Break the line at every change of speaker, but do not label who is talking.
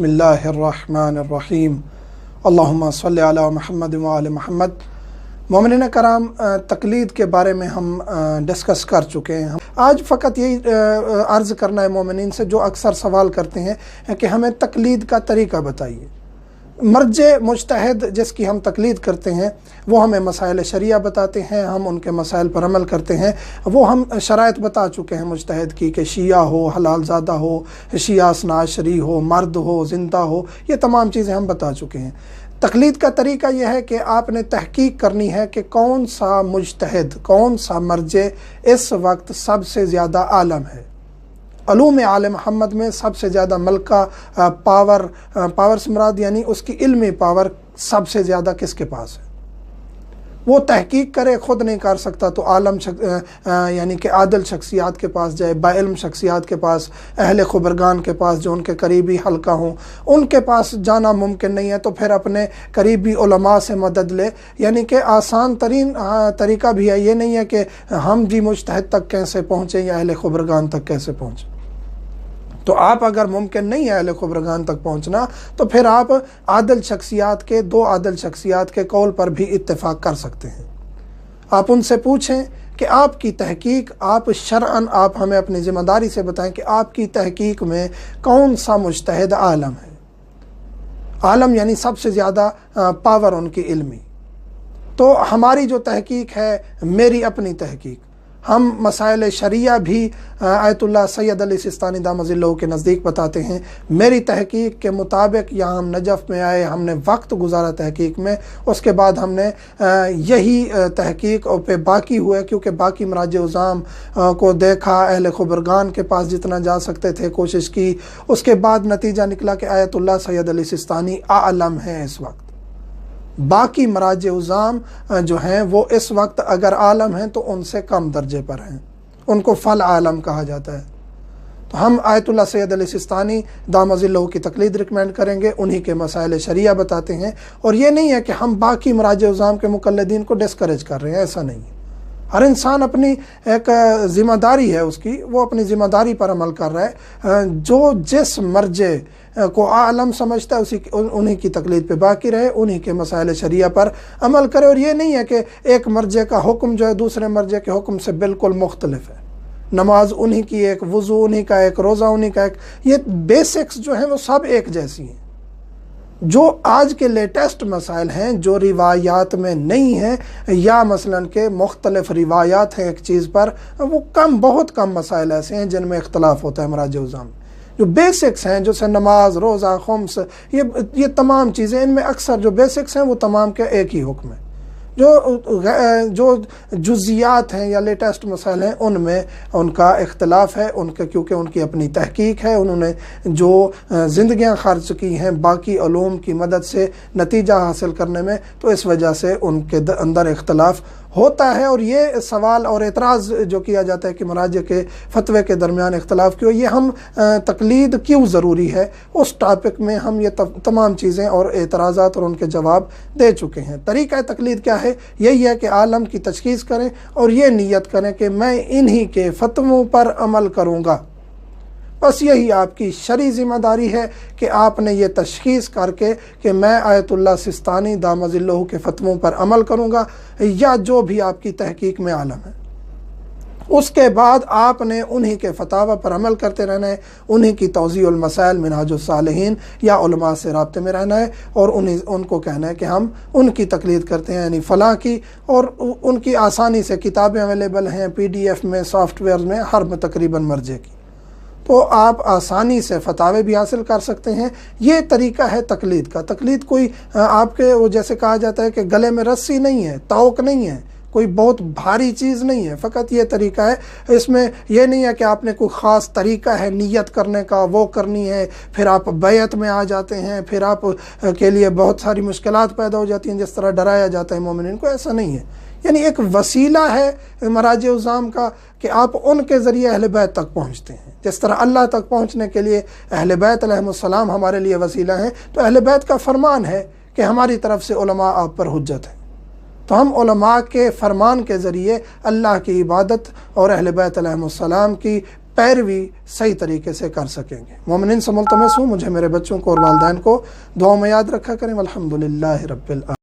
بسم اللہ الرحمن الرحیم۔ اللہم صلی علی محمد وآل محمد۔ مومنین کرام تقلید کے بارے میں ہم ڈسکس کر چکے ہیں۔ آج فقط یہی عرض کرنا ہے مومنین سے جو اکثر سوال کرتے ہیں، کہ ہمیں تقلید کا طریقہ بتائیے۔ مرج مجتہد جس کی ہم تقلید کرتے ہیں، وہ ہمیں مسائل شریعہ بتاتے ہیں، ہم ان کے مسائل پر عمل کرتے ہیں۔ وہ ہم شرائط بتا چکے ہیں مجتہد کی کہ شیعہ ہو، حلال زادہ ہو، شیعہ سناشری ہو، مرد ہو، زندہ ہو، یہ تمام چیزیں ہم بتا چکے ہیں۔ تقلید کا طریقہ یہ ہے کہ آپ نے تحقیق کرنی ہے کہ کون سا مجتہد، کون سا مرج اس وقت سب سے زیادہ عالم ہے۔ علوم آل محمد میں سب سے زیادہ ملکہ پاور پاور سمراد یعنی اس کی علمی پاور سب سے زیادہ کس کے پاس ہے؟ وہ تحقیق کرے، خود نہیں کر سکتا تو عالم یعنی کہ عادل شخصیات کے پاس جائے، با علم شخصیات کے پاس، اہل خبرگان کے پاس جو ان کے قریبی حلقہ ہوں، ان کے پاس جانا ممکن نہیں ہے تو پھر اپنے قریبی علماء سے مدد لے۔ یعنی کہ آسان ترین طریقہ بھی ہے، یہ نہیں ہے کہ ہم جی مجتہد تک کیسے پہنچیں یا اہل خبرگان تک کیسے پہنچیں۔ تو آپ اگر ممکن نہیں ہے اہل خبرگان تک پہنچنا، تو پھر آپ عادل شخصیات کے، دو عادل شخصیات کے قول پر بھی اتفاق کر سکتے ہیں۔ آپ ان سے پوچھیں کہ آپ کی تحقیق، آپ شرعن آپ ہمیں اپنی ذمہ داری سے بتائیں کہ آپ کی تحقیق میں کون سا مجتہد عالم ہے۔ عالم یعنی سب سے زیادہ پاور ان کی علمی۔ تو ہماری جو تحقیق ہے، میری اپنی تحقیق۔ ہم مسائل شریعہ بھی آیت اللہ سید علی سستانی دامز اللہ کے نزدیک بتاتے ہیں، میری تحقیق کے مطابق یہاں ہم نجف میں آئے، ہم نے وقت گزارا تحقیق میں، اس کے بعد ہم نے یہی تحقیق پہ باقی ہوئے کیونکہ باقی مراج عظام کو دیکھا، اہل خبرگان کے پاس جتنا جا سکتے تھے کوشش کی، اس کے بعد نتیجہ نکلا کہ آیت اللہ سید علی سستانی عالم ہیں اس وقت۔ باقی مراج عظام جو ہیں، وہ اس وقت اگر عالم ہیں تو ان سے کم درجے پر ہیں۔ ان کو فل عالم کہا جاتا ہے۔ تو ہم آیت اللہ سید علیہ سستانی دام اللہ کی تقلید ریکمینڈ کریں گے، انہی کے مسائل شریعہ بتاتے ہیں۔ اور یہ نہیں ہے کہ ہم باقی مراج عظام کے مقلدین کو ڈسکریج کر رہے ہیں، ایسا نہیں۔ ہے ہر انسان اپنی ایک ذمہ داری ہے اس کی، وہ اپنی ذمہ داری پر عمل کر رہا ہے۔ جو جس مرجے کو عالم سمجھتا ہے، اسی انہی کی تقلید پہ باقی رہے، انہی کے مسائل شریعہ پر عمل کرے۔ اور یہ نہیں ہے کہ ایک مرجے کا حکم جو ہے دوسرے مرجے کے حکم سے بالکل مختلف ہے۔ نماز انہی کی ایک، وضو انہی کا ایک، روزہ انہی کا ایک، یہ بیسکس جو ہیں وہ سب ایک جیسی ہیں۔ جو آج کے لیٹسٹ مسائل ہیں، جو روایات میں نہیں ہیں، یا مثلا کہ مختلف روایات ہیں ایک چیز پر، وہ کم، بہت کم مسائل ایسے ہیں جن میں اختلاف ہوتا ہے مراج عظام جو بیسکس ہیں، جیسے نماز، روزہ، خمس، یہ یہ تمام چیزیں، ان میں اکثر جو بیسکس ہیں، وہ تمام کے ایک ہی حکم ہے جو جو جزیات ہیں یا لیٹسٹ مسائل ہیں، ان میں ان کا اختلاف ہے، ان کے کیونکہ ان کی اپنی تحقیق ہے، انہوں نے جو زندگیاں خرچ کی ہیں باقی علوم کی مدد سے نتیجہ حاصل کرنے میں، تو اس وجہ سے ان کے اندر اختلاف ہوتا ہے اور یہ سوال اور اعتراض جو کیا جاتا ہے کہ مراجع کے فتوے کے درمیان اختلاف کیوں، یہ ہم تقلید کیوں ضروری ہے؟ اس ٹاپک میں ہم یہ تمام چیزیں اور اعتراضات اور ان کے جواب دے چکے ہیں۔ طریقہ تقلید کیا ہے؟ یہی ہے کہ عالم کی تشخیص کریں اور یہ نیت کریں کہ میں انہی کے فتووں پر عمل کروں گا۔ بس یہی آپ کی شرع ذمہ داری ہے کہ آپ نے یہ تشخیص کر کے کہ میں آیت اللہ سستانی دامز اللہ کے فتووں پر عمل کروں گا یا جو بھی آپ کی تحقیق میں عالم ہے۔ اس کے بعد آپ نے انہی کے فتح پر عمل کرتے رہنا ہے، انہی کی توضیع المسائل مناج الصالحین یا علماء سے رابطے میں رہنا ہے اور انہی، ان کو کہنا ہے کہ ہم ان کی تقلید کرتے ہیں یعنی فلاں کی، اور ان کی آسانی سے کتابیں اویلیبل ہیں پی ڈی ایف میں سافٹ ویئر میں ہر تقریباً مرجے کی۔ تو آپ آسانی سے فتوے بھی حاصل کر سکتے ہیں۔ یہ طریقہ ہے تقلید کا۔ تقلید کوئی آپ کے وہ جیسے کہا جاتا ہے کہ گلے میں رسی نہیں ہے، تاؤک نہیں ہے۔ کوئی بہت بھاری چیز نہیں ہے، فقط یہ طریقہ ہے۔ اس میں یہ نہیں ہے کہ آپ نے کوئی خاص طریقہ ہے نیت کرنے کا، وہ کرنی ہے، پھر آپ بیعت میں آ جاتے ہیں، پھر آپ کے لیے بہت ساری مشکلات پیدا ہو جاتی ہیں، جس طرح ڈرایا جاتا ہے مومنین کو، ایسا نہیں ہے۔ یعنی ایک وسیلہ ہے مراج عظام کا کہ آپ ان کے ذریعے اہل بیت تک پہنچتے ہیں۔ جس طرح اللہ تک پہنچنے کے لیے اہل بیت علیہ السلام ہمارے لیے وسیلہ ہیں، تو اہل بیت کا فرمان ہے کہ ہماری طرف سے علماء آپ پر حجت ہیں۔ تو ہم علماء کے فرمان کے ذریعے اللہ کی عبادت اور اہل بیت علیہ السلام کی پیروی صحیح طریقے سے کر سکیں گے۔ مومنین سے ملتمس ہوں، مجھے میرے بچوں کو اور والدین کو دعاؤں میں یاد رکھا کریں۔ الحمد للہ رب العالمین۔